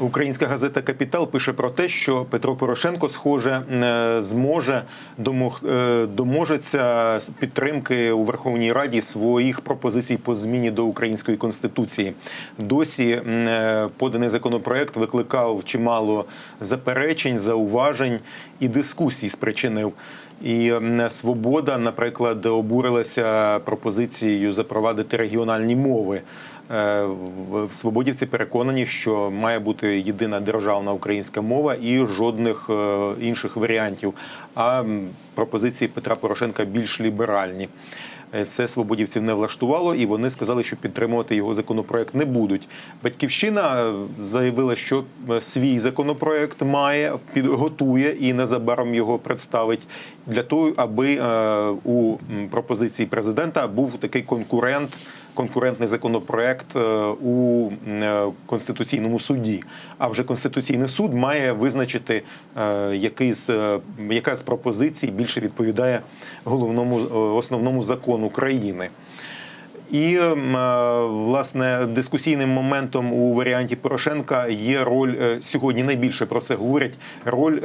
Українська газета Капітал пише про те, що Петро Порошенко, схоже, е, зможе домог, е, доможеться підтримки у Верховній Раді своїх пропозицій по зміні до української конституції. Досі е, поданий законопроект викликав чимало заперечень, зауважень і дискусій спричинив. І свобода, наприклад, обурилася пропозицією запровадити регіональні мови. Е, свободівці переконані, що має бути єдина державна українська мова і жодних е, інших варіантів. А пропозиції Петра Порошенка більш ліберальні. Е, Це свободівців не влаштувало, і вони сказали, що підтримувати його законопроект не будуть. Батьківщина заявила, що свій законопроект має підготує і незабаром його представить для того, аби у пропозиції президента був такий конкурент конкурентний законопроект е, у е, конституційному суді. А вже конституційний суд має визначити, е, який з яка з пропозицій більше відповідає головному основному закону країни. І власне дискусійним моментом у варіанті Порошенка є роль сьогодні. Найбільше про це говорять роль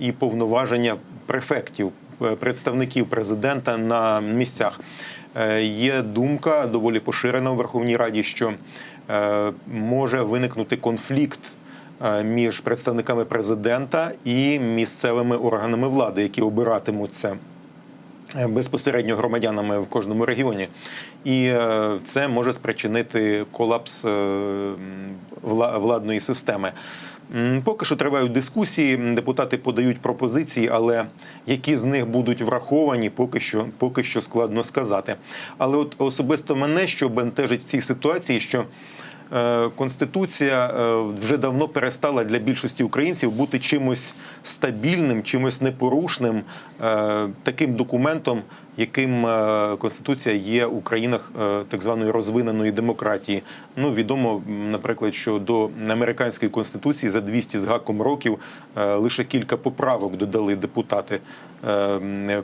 і повноваження префектів, представників президента на місцях. Е, Є думка доволі поширена у Верховній Раді, що е, може виникнути конфлікт е, між представниками президента і місцевими органами влади, які обиратимуться безпосередньо громадянами в кожному регіоні, і е, це може спричинити колапс е, владної системи. Поки що тривають дискусії, депутати подають пропозиції, але які з них будуть враховані, поки що, поки що складно сказати. Але от особисто мене, що бентежить в цій ситуації, що Конституція е, вже давно перестала для більшості українців бути чимось стабільним, чимось непорушним, е, таким документом, яким е, Конституція є у країнах е, так званої розвиненої демократії. Ну відомо, наприклад, що до американської конституції за 200 з гаком років е, лише кілька поправок додали депутати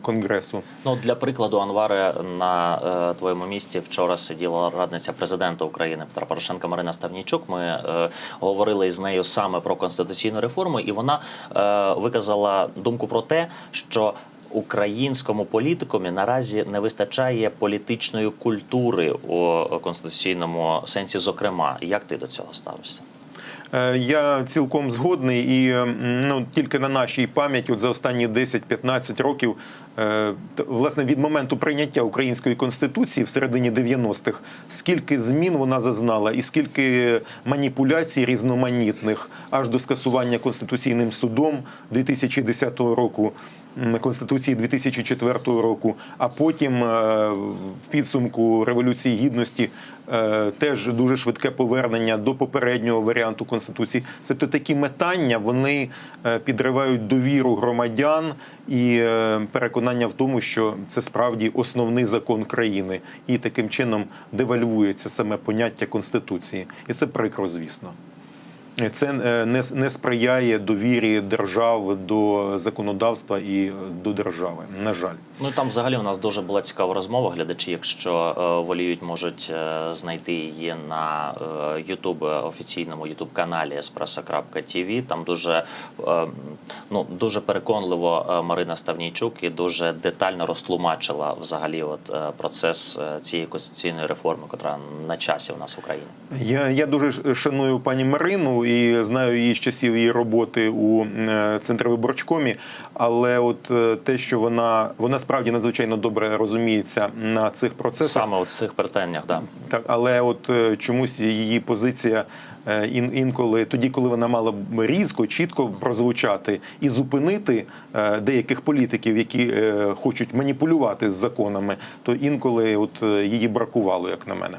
Конгресу. Ну для прикладу, Анваре, на твоєму місці вчора сиділа радниця президента України Петра Порошенка Марина Ставнійчук. Ми говорили з нею саме про конституційну реформу, і вона виказала думку про те, що Українському політикумі наразі не вистачає політичної культури у конституційному сенсі. Зокрема, як ти до цього ставишся? Е, Я цілком згодний, і ну тільки на нашій пам'яті, от за останні 10-15 років, е, власне, від моменту прийняття української конституції в середині 90-х, скільки змін вона зазнала, і скільки маніпуляцій різноманітних, аж до скасування конституційним судом 2010 року. Конституції 2004 року, а потім е, в підсумку Революції Гідності е, теж дуже швидке повернення до попереднього варіанту Конституції. Тобто такі метання вони е, підривають довіру громадян і переконання в тому, що це справді основний закон країни, і таким чином девальвується саме поняття Конституції. І це прикро, звісно. Це е, не, не сприяє довірі держав до законодавства і до держави. На жаль. Ну там взагалі у нас дуже була цікава розмова. Глядачі, якщо е, воліють, можуть е, знайти її на е, офіційному YouTube каналі espresso.tv. Там дуже е, ну дуже переконливо е, Марина Ставнійчук і дуже детально розтлумачила взагалі от е, процес е, цієї конституційної реформи, яка на часі у нас в Україні. Я, я дуже шаную пані Марину і знаю її з часів її роботи у е, Центрвиборчкомі. Але от е, те, що вона вона справді надзвичайно добре розуміється на цих процесах. Саме у цих питаннях, да. Так, але от е, чомусь її позиція ін, інколи, тоді, коли вона мала б різко, чітко прозвучати і зупинити деяких політиків, які хочуть маніпулювати з законами, то інколи от її бракувало, як на мене.